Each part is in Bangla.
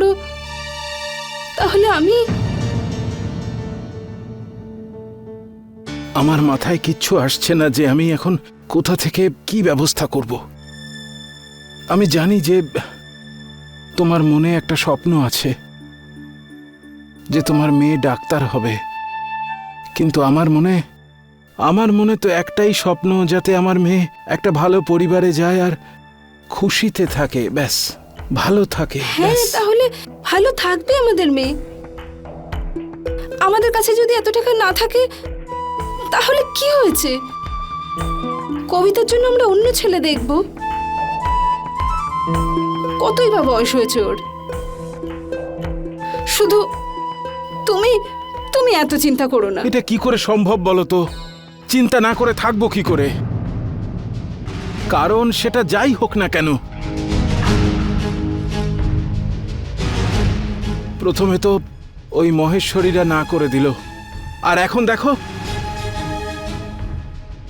পড়ো তাহলে আমি আমার মাথায় কিচ্ছু আসছে না যে আমি এখন কোথা থেকে কি ব্যবস্থা করব। আমি জানি যে তোমার মনে একটা স্বপ্ন আছে যে তোমার মেয়ে ডাক্তার হবে। কিন্তু আমার মনে আমার মনে তো একটাই স্বপ্ন যাতে আমার মেয়ে একটা ভালো পরিবারে যায় আর খুশিতে থাকে ব্যাস ভালো থাকে হ্যাঁ ব্যাস। তাহলে ভালো থাকবে আমাদের মেয়ে। আমাদের কাছে যদি এত টাকা না থাকে, তাহলে কি হয়েছে? কবিতার জন্য আমরা অন্য ছেলে দেখব। কতই বা বয়স হয়েছে ওর। শুধু তুমি তুমি এত চিন্তা করো না। এটা কি করে সম্ভব বলো তো? চিন্তা না করে থাকব কি করে? কারণ সেটা যাই হোক না কেন প্রথমে তো ওই মহেশ্বরীরা না করে দিল। আর এখন দেখো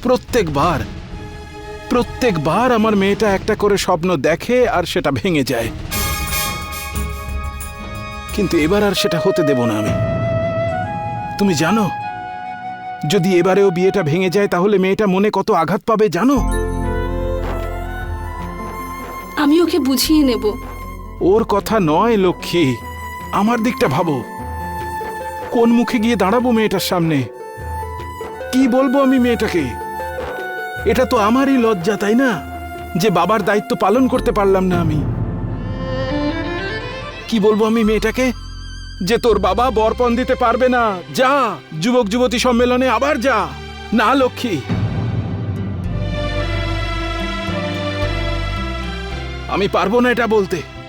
প্রত্যেকবার প্রত্যেকবার আমার মেয়েটা একটা করে স্বপ্ন দেখে আর সেটা ভেঙে যায়। কিন্তু এবার আর সেটা হতে দেব না আমি। তুমি জানো যদি এবারেও বিয়েটা ভেঙে যায় তাহলে মেয়েটা মনে কত আঘাত পাবে জানো? আমি ওকে বুঝিয়ে নেব। ওর কথা নয় লক্ষ্মী। আমার দিকটা ভাবো। কোন মুখে গিয়ে দাঁড়াবো মেয়েটার সামনে? কি বলব আমি মেয়েটাকে? এটা তো আমারই লজ্জা, তাই না? যে বাবার দায়িত্ব পালন করতে পারলাম না আমি। কি বলব আমি মেয়েটাকে? যে তোর বাবা বরপণ দিতে পারবে না। যা, যুবক যুবতী সম্মেলনে আবার যা। না, লক্ষ্মী। আমি পারব না এটা বলতে।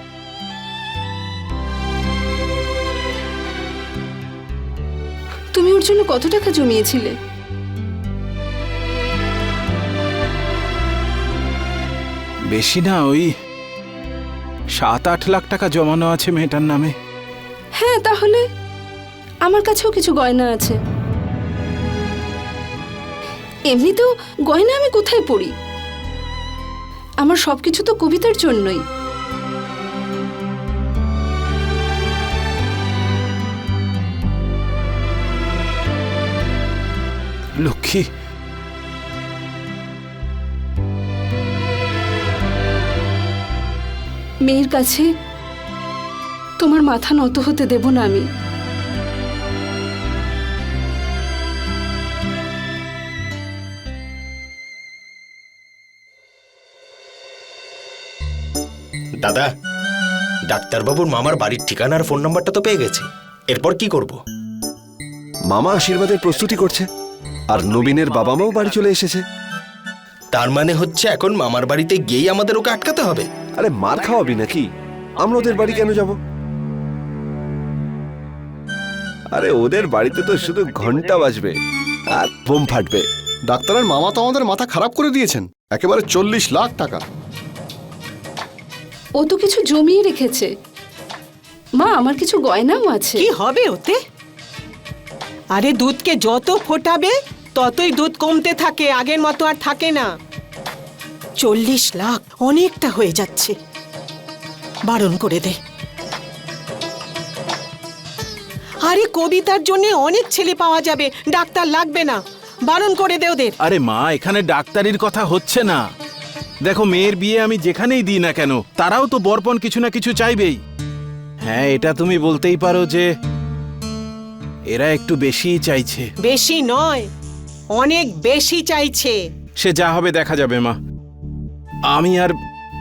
ওর জন্য কত টাকা জমিয়েছিলে? বেশি না ওই সাত আট লাখ টাকা জমানো আছে মেয়েটার নামে। হ্যাঁ তাহলে আমার কাছেও কিছু গয়না আছে। এমনিতেও গয়না আমি কোথায় পড়ি? আমার সবকিছু তো কবিতার জন্যই। লক্ষ্মী মেয়ের কাছে তোমার মাথা নত হতে দেব না আমি। দাদা ডাক্তারবাবুর মামার বাড়ির ঠিকানার ফোন নাম্বারটা তো পেয়ে গেছি। এরপর কি করব? মামা আশীর্বাদের প্রস্তুতি করছে। আর নবীনের বাবা মাও বাড়ি চলে এসেছে। তার মানে হচ্ছে এখন মামার বাড়িতে গিয়েই আমাদের ওকে আটকাতে হবে। আরে মার খাওয়াবি নাকি? আমরা ওদের বাড়ি কেন যাব? আরে ওদের বাড়িতে তো শুধু ঘণ্টা বাজবে আর বোম ফাটবে। ডাক্তারের মামা তো আমাদের মাথা খারাপ করে দিয়েছেন। একেবারে চল্লিশ লাখ টাকা। ও তো কিছু জমিয়ে রেখেছে। মা আমার কিছু গয়নাও আছে। কি হবে ওতে? আরে দুধকে যত ফোটাবে, ততই দুধ কমতে থাকে, আগের মতো আর থাকে না। চল্লিশ লাখ, অনেকটা হয়ে যাচ্ছে। বারণ করে দে। আরে কবিতার জন্য অনেক ছেলে পাওয়া যাবে, ডাক্তার লাগবে না। বারণ করে দে ওদের। আরে মা, এখানে ডাক্তারির কথা হচ্ছে না। দেখো, মেয়ের বিয়ে আমি যেখানেই দিই না কেন, তারাও তো বরপণ কিছু না কিছু চাইবেই। হ্যাঁ এটা তুমি বলতেই পারো যে এরা একটু বেশিই চাইছে। বেশি নয় অনেক বেশি চাইছে। সে যা হবে দেখা যাবে মা। আমি আর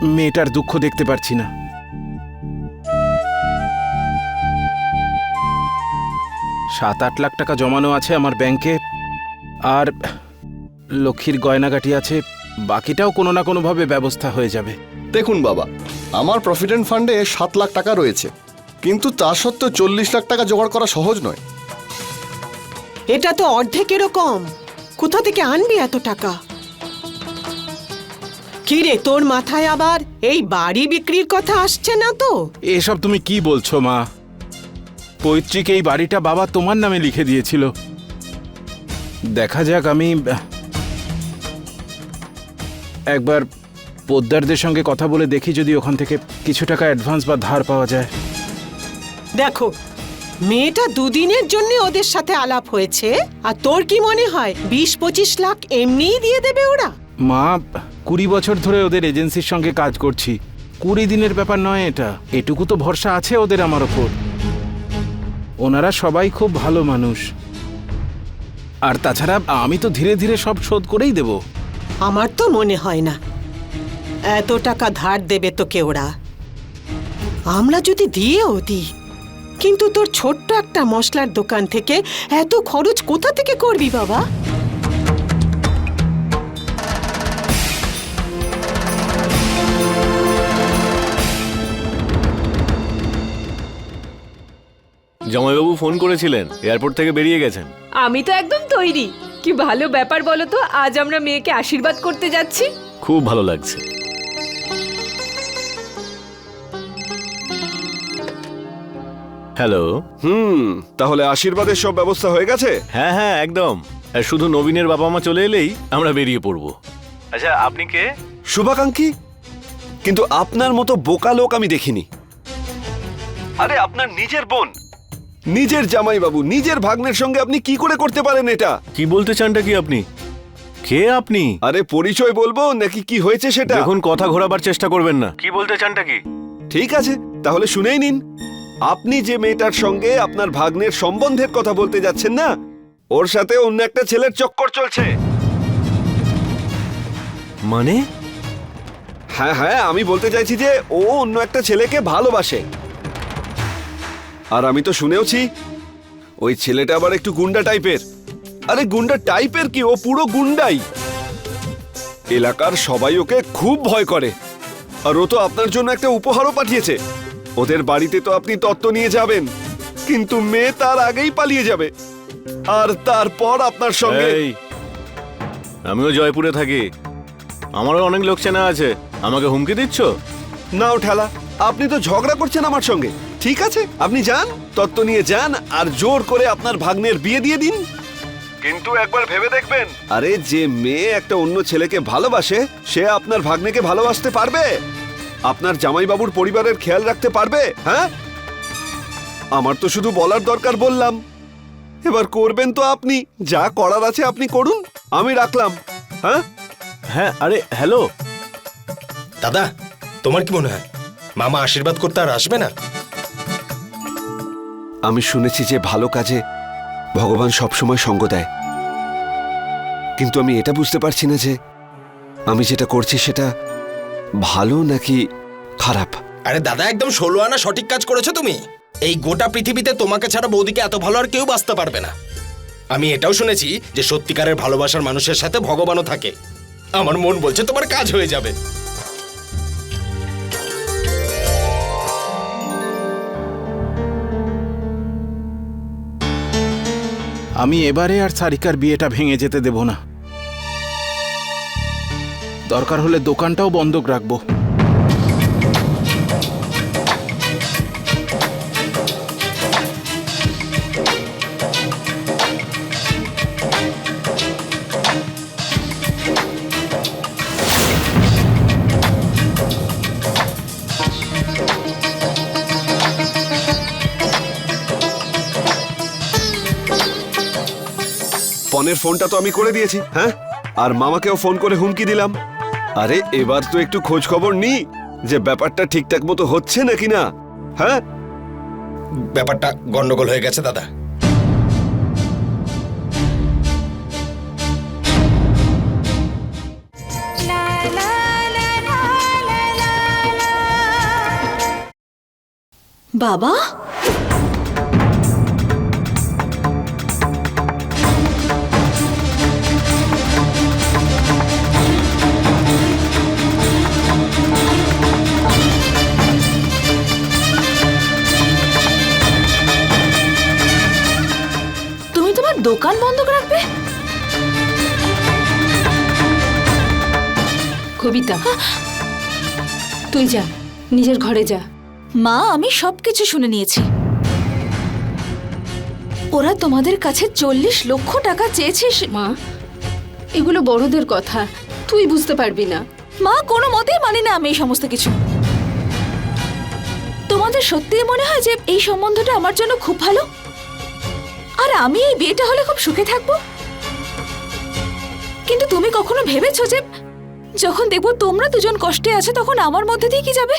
মেয়েটার দুঃখ দেখতে পারছি না। সাত আট লাখ টাকা জমানো আছে আমার ব্যাংকে আর লক্ষ্মীর গয়নাগাটি আছে বাকিটাও কোনো না কোনোভাবে ব্যবস্থা হয়ে যাবে। দেখুন বাবা আমার প্রভিডেন্ট ফান্ডে সাত লাখ টাকা রয়েছে কিন্তু তা সত্ত্বেও চল্লিশ লাখ টাকা জোগাড় করা সহজ নয়। এটা তো অর্ধেক এরকম কোথা থেকে আনবি এত টাকা? কি রে তোর মাথায় আবার এই বাড়ি বিক্রির কথা আসছে না তো? এসব তুমি কি বলছো মা? পৈতৃক এই বাড়িটা বাবা তোমার নামে লিখে দিয়েছিল। দেখা যাক আমি একবার পোদ্দারদের সঙ্গে কথা বলে দেখি যদি ওখান থেকে কিছু টাকা অ্যাডভান্স বা ধার পাওয়া যায়। দেখো মেয়েটা দুদিনের জন্য ওদের সাথে আলাপ হয়েছে। আর তোর কি মনে হয় বিশ পঁচিশ লাখ এমনিই দিয়ে দেবে ওরা? মা কুড়ি বছর ধরে ওদের এজেন্সির সঙ্গে কাজ করছি। কুড়ি দিনের ব্যাপার নয় এটা। এটুকু তো ভরসা আছে ওদের আমার ওপর। ওনারা সবাই খুব ভালো মানুষ। আর তাছাড়া আমি তো ধীরে ধীরে সব শোধ করেই দেব। আমার তো মনে হয় না। এত টাকা ধার দেবে তোকে ওরা। আমরা যদি দিয়েও দিই কিন্তু তোর ছোট্ট একটা মশলার দোকান থেকে এত খরচ কোথা থেকে করবি বাবা? জামাইবাবু ফোন করেছিলেন এয়ারপোর্ট থেকে বেরিয়ে গেছেন। আমি তো একদম তৈরি। কি ভালো ব্যাপার বলো তো আজ আমরা মেয়েকে আশীর্বাদ করতে যাচ্ছি। খুব ভালো লাগছে। হ্যালো হুম তাহলে আশীর্বাদের সব ব্যবস্থা হয়ে গেছে? হ্যাঁ হ্যাঁ একদম। আর শুধু নবীনের বাবা মা চলে এলেই আমরা বেরিয়ে পড়ব। আচ্ছা আপনি কে? শুভাকাঙ্ক্ষী? কিন্তু আপনার মতো বোকা লোক আমি দেখিনি। আরে আপনার নিজের বোন। নিজের জামাইবাবু নিজের ভাগ্নের সঙ্গে আপনি কি করে করতে পারেন এটা? কি বলতে চানটা কি আপনি? কে আপনি? আরে পরিচয় বলব নাকি কি হয়েছে সেটা? এখন কথা ঘোরাবার চেষ্টা করবেন না। কি বলতে চানটা কি? ঠিক আছে তাহলে শুনেই নিন। আপনি যে মেয়েটার সঙ্গে আপনার ভাগ্নের সম্বন্ধের কথা বলতে যাচ্ছেন না ওর সাথে অন্য একটা ছেলের চক্কর চলছে। মানে? হ্যাঁ হ্যাঁ আমি বলতে চাইছি যে ও অন্য একটা ছেলেকে ভালোবাসে। আর আমি তো শুনেওছি ওই ছেলেটা আবার একটু গুন্ডা টাইপের। আরে গুন্ডা টাইপের কি? ও পুরো গুন্ডাই। এলাকার সবাই ওকে খুব ভয় করে। আর ও তো আপনার জন্য একটা উপহারও পাঠিয়েছে। ওদের বাড়িতে তো আপনি তত্ত্ব নিয়ে যাবেন। কিন্তু মেয়ে তার আগেই পালিয়ে যাবে। আর তারপর আপনার সঙ্গে এই আমিও জয়পুরে থাকি। আমারও অনেক লোক চেনা আছে। আমাকে হুমকি দিচ্ছ? নাও ঠেলা আপনি তো ঝগড়া করছেন আমার সঙ্গে। ঠিক আছে আপনি যান তত্ত্ব নিয়ে যান আর জোর করে আপনার ভাগ্নের বিয়ে দিয়ে দিন। কিন্তু একবার ভেবে দেখবেন। আরে যে মেয়ে একটা অন্য ছেলেকে ভালোবাসে সে আপনার ভাগ্নেকে ভালোবাসতে পারবে? আপনার জামাইবাবুর পরিবারের খেয়াল রাখতে পারবে হ্যাঁ? আমার তো শুধু বলার দরকার বললাম। এবার করবেন তো আপনি যা করার আছে আপনি করুন আমি রাখলাম হ্যাঁ? হ্যাঁ আরে হ্যালো। দাদা তোমার কি মনে হয়? মামা আশীর্বাদ করতে আর আসবে না? আমি শুনেছি যে ভালো কাজে ভগবান সবসময় সঙ্গ দেয়। কিন্তু আমি এটা বুঝতে পারছি না যে আমি যেটা করছি সেটা ভালো নাকি খারাপ? আরে দাদা একদম ষোলো আনা সঠিক কাজ করেছ তুমি। এই গোটা পৃথিবীতে তোমাকে ছাড়া বৌদিকে এত ভালো আর কেউ বাঁচতে পারবে না। আমি এটাও শুনেছি যে সত্যিকারের ভালোবাসার মানুষের সাথে ভগবানও থাকে। আমার মন বলছে তোমার কাজ হয়ে যাবে। আমি এবারে আর সারিকার বিয়েটা ভেঙে যেতে দেব না। দরকার হলে দোকানটাও বন্ধক রাখব। পনেরো ফোনটা তো আমি করে দিয়েছি হ্যাঁ? আর মামাকেও ফোন করে হুমকি দিলাম। আরে এবার তো একটু খোঁজ খবর নি যে ব্যাপারটা ঠিকঠাক মতো হচ্ছে নাকি না হ্যাঁ? ব্যাপারটা গন্ডগোল হয়ে গেছে দাদা। বাবা? দোকান বন্ধ রাখবে? কবিতা তুই যা নিজের ঘরে যা। মা আমি সবকিছু শুনে নিয়েছি। ওরা তোমাদের কাছে চল্লিশ লক্ষ টাকা চেয়েছিস? মা এগুলো বড়দের কথা তুই বুঝতে পারবি না। মা কোনো মতেই মানি না আমি এই সমস্ত কিছু। তোমাদের সত্যিই মনে হয় যে এই সম্বন্ধটা আমার জন্য খুব ভালো? আর আমি এই বিয়েটা হলে খুব সুখে থাকব? কিন্তু তুমি কখনো ভেবেছো যে যখন দেখব তোমরা দুজন কষ্টে আছো, তখন আমার মধ্যে দিয়ে কি যাবে?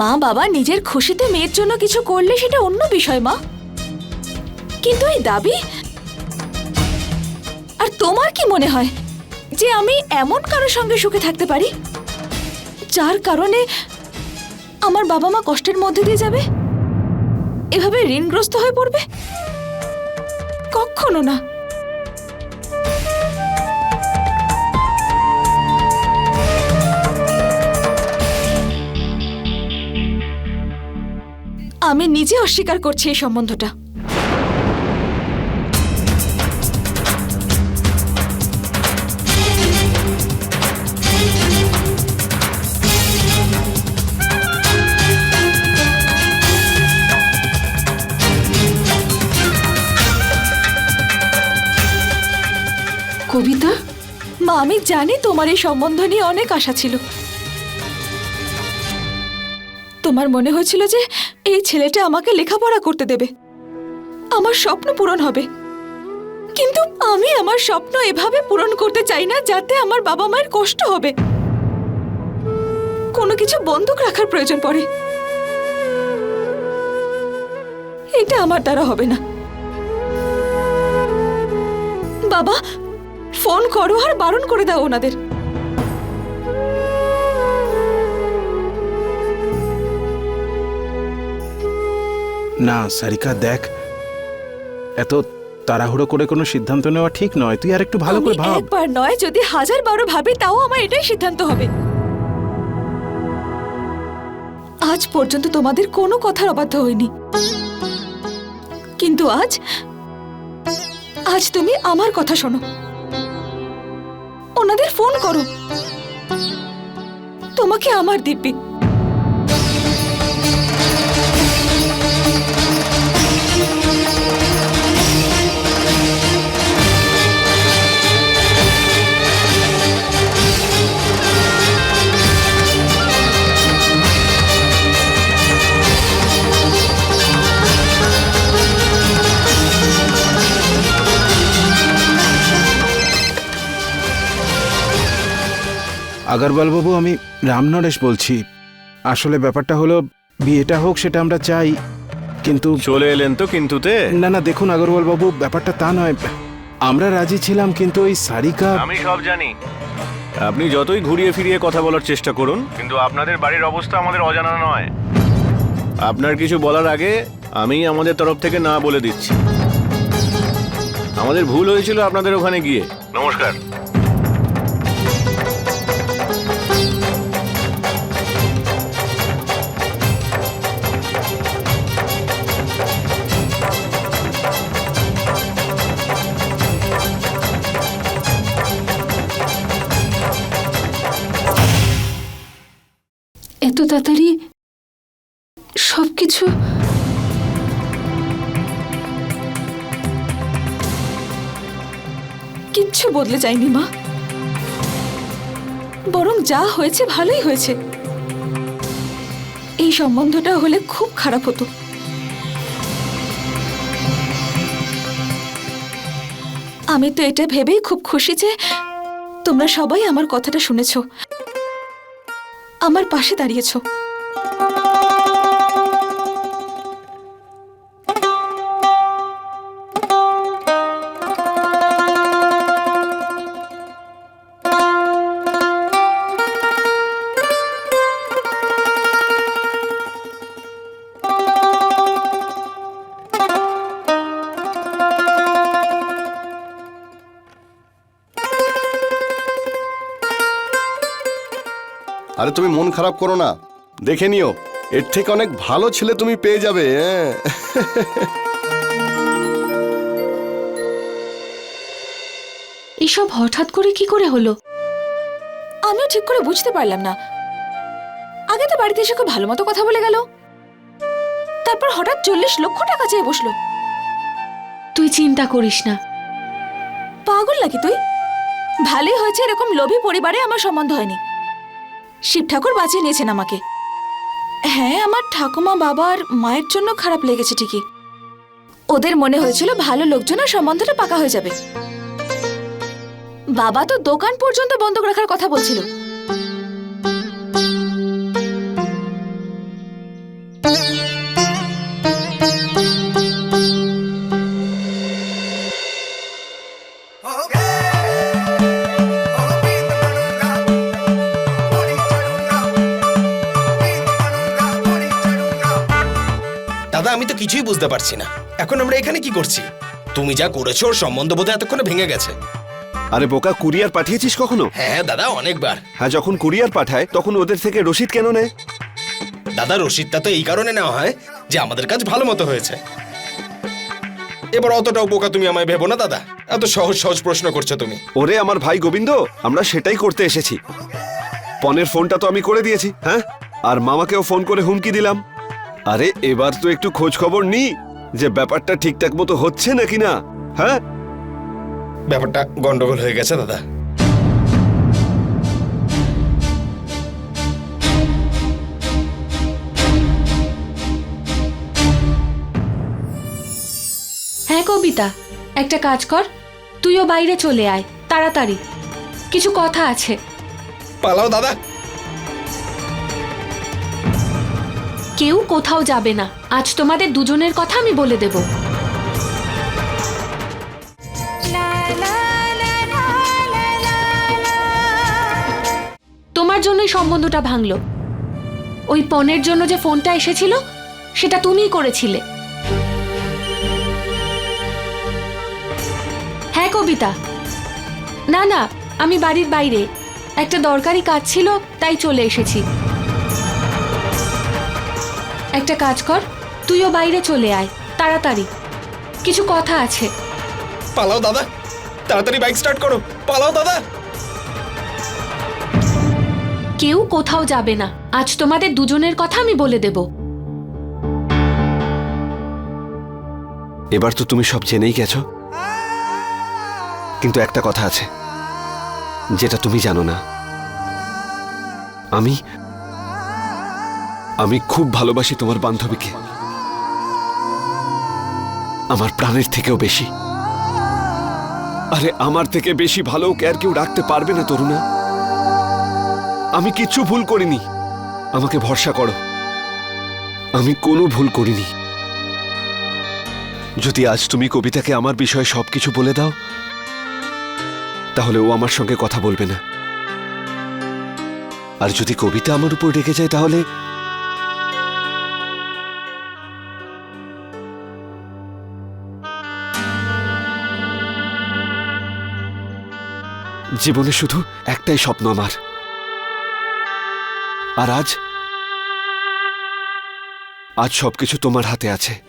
মা বাবা নিজের খুশিতে মেয়ের জন্য কিছু করলে সেটা অন্য বিষয়, মা। কিন্তু এই দাবি, আর তোমার কি মনে হয় যে আমি এমন কারোর সঙ্গে সুখে থাকতে পারি, যার কারণে আমার বাবা মা কষ্টের মধ্যে দিয়ে যাবে? এভাবে ঋণগ্রস্ত হয়ে পড়বে? কখনো না। আমি নিজে অস্বীকার করছি এই সম্বন্ধটা। আমি জানি তোমার এই সম্বন্ধ নিয়ে অনেক আশা ছিল। তোমার মনে হয়েছিল যে এই ছেলেটা আমাকে লেখাপড়া করতে দেবে। আমার স্বপ্ন পূরণ হবে। কিন্তু আমি আমার স্বপ্ন এভাবে পূরণ করতে চাই না যাতে আমার বাবা মায়ের কষ্ট হবে। কোনো কিছু বন্ধক রাখার প্রয়োজন পড়ে। এটা আমার দ্বারা হবে না। বাবা ফোন করো আর বারণ করে দাও ওনাদের। না সারিকা দেখ এত তাড়াহুড়ো করে কোনো সিদ্ধান্ত নেওয়া ঠিক নয়। তুই আর একটু ভালো করে ভাব। একবার নয় যদি হাজার বারো ভাবি তাও আমার এটাই সিদ্ধান্ত হবে। আজ পর্যন্ত তোমাদের কোনো কথার অবাধ্য হয়নি। কিন্তু আজ আজ তুমি আমার কথা শোনো। ওনাদের ফোন করো তোমাকে আমার দিব্যি আগরওয়াল বাবু আমি রামনরেশ বলছি। আসলে ব্যাপারটা হলো বিয়েটা হোক সেটা আমরা চাই কিন্তু চলে এলেন তো কিন্তুতে? না না দেখুন আগরওয়াল বাবু ব্যাপারটা তা নয়। আমরা রাজি ছিলাম কিন্তু ওই সারিকা আমি সব জানি। আপনি যতই ঘুরিয়ে ফিরিয়ে কথা বলার চেষ্টা করুন কিন্তু আপনাদের বাড়ির অবস্থা আমাদের অজানা নয়। আপনার কিছু বলার আগে আমি আমাদের তরফ থেকে না বলে দিচ্ছি। আমাদের ভুল হয়েছিল আপনাদের ওখানে গিয়ে। নমস্কার। এত তাড়াতাড়ি সবকিছু? কিচ্ছু বদলে যায়নি মা। বরং যা হয়েছে ভালোই হয়েছে। এই সম্বন্ধটা হলে খুব খারাপ হতো। আমি তো এটা ভেবেই খুব খুশি যে তোমরা সবাই আমার কথাটা শুনেছো। আমার পাশে দাঁড়িয়েছো। আরে তুমি মন খারাপ করো না। দেখে নিও এর থেকে অনেক ভালো ছেলে তুমি পেয়ে যাবে হ্যাঁ। এসব হঠাৎ করে কি করে হলো? আমিও ঠিক করে বুঝতে পারলাম না। আগে তো বাড়িতে এসে খুব ভালো মতো কথা বলে গেল। তারপর হঠাৎ চল্লিশ লক্ষ টাকা চেয়ে বসল। তুই চিন্তা করিস না। পাগল নাকি তুই? ভালোই হয়েছে এরকম লোভী পরিবারে আমার সম্বন্ধ হয়নি। শিব ঠাকুর বাঁচিয়ে নিয়েছেন আমাকে। হ্যাঁ আমার ঠাকুমা বাবার মায়ের জন্য খারাপ লেগেছে ঠিকই। ওদের মনে হয়েছিল ভালো লোকজনের সম্বন্ধটা পাকা হয়ে যাবে। বাবা তো দোকান পর্যন্ত বন্ধ রাখার কথা বলছিল। দাদা আমি তো কিছুই বুঝতে পারছি না। এখন আমরা এখানে কি করছি? তুমি যা করেছ ওর সম্বন্ধ বোধহয় এতক্ষণে ভেঙে গেছে। আরে বোকা কুরিয়ার পাঠিয়েছিস কখনো? হ্যাঁ হ্যাঁ দাদা অনেকবার। হ্যাঁ যখন কুরিয়ার পাঠায় তখন ওদের থেকে রসিদ কেন নেয়? দাদা রসিদটা তো এই কারণে নেওয়া হয় যে আমাদের কাজ ভালো মতো হয়েছে। এবার অতটাও বোকা তুমি আমায় ভেবো না দাদা। এত সহজ সহজ প্রশ্ন করছ তুমি। ওরে আমার ভাই গোবিন্দ আমরা সেটাই করতে এসেছি। পনেরো ফোনটা তো আমি করে দিয়েছি হ্যাঁ? আর মামাকেও ফোন করে হুমকি দিলাম। আরে এবার তো একটু খোঁজ খবর নি যে ব্যাপারটা ঠিকঠাক মতো হচ্ছে নাকি না হ্যাঁ? ব্যাপারটা গন্ডগোল হয়ে গেছে দাদা। হ্যাঁ কবিতা একটা কাজ কর তুইও বাইরে চলে আয় তাড়াতাড়ি। কিছু কথা আছে। পালাও দাদা। কেউ কোথাও যাবে না। আজ তোমাদের দুজনের কথা আমি বলে দেব। তোমার জন্যই সম্বন্ধটা ভাঙলো। ওই পনেরো জন্য যে ফোনটা এসেছিল, সেটা তুমিই করেছিলে। হ্যাঁ কবিতা। না না, আমি বাড়ির বাইরে। একটা দরকারি কাজ ছিল, তাই চলে এসেছি। একটা কাজ কর তুইও বাইরে চলে আয় তাড়াতাড়ি। কিছু কথা আছে। পালাও দাদা তাড়াতাড়ি বাইক স্টার্ট করো পালাও দাদা। কেউ কোথাও যাবে না আজ তোমাদের দুজনের কথা আমি বলে দেব। এবার তো তুমি সব জেনেই গেছো। কিন্তু একটা কথা আছে যেটা তুমি জানো না। আমি আমি খুব ভালোবাসি তোমার বান্ধবীকে। আমার প্রাণের থেকেও বেশি। আরে, আমার থেকে বেশি ভালো ওকে আর কেউ রাখতে পারবে না, তরুণা। আমি কিচ্ছু ভুল করিনি। আমাকে ভরসা করো। আমি কোনো ভুল করিনি। যদি আজ তুমি কবিতাকে আমার বিষয়ে সবকিছু বলে দাও, তাহলে ও আমার সঙ্গে কথা বলবে না। আর যদি কবিতা আমার উপর রেগে যায়, তাহলে জীবনে শুধু একটাই স্বপ্ন আমার। আর আজ? আজ সবকিছু তোমার হাতে আছে।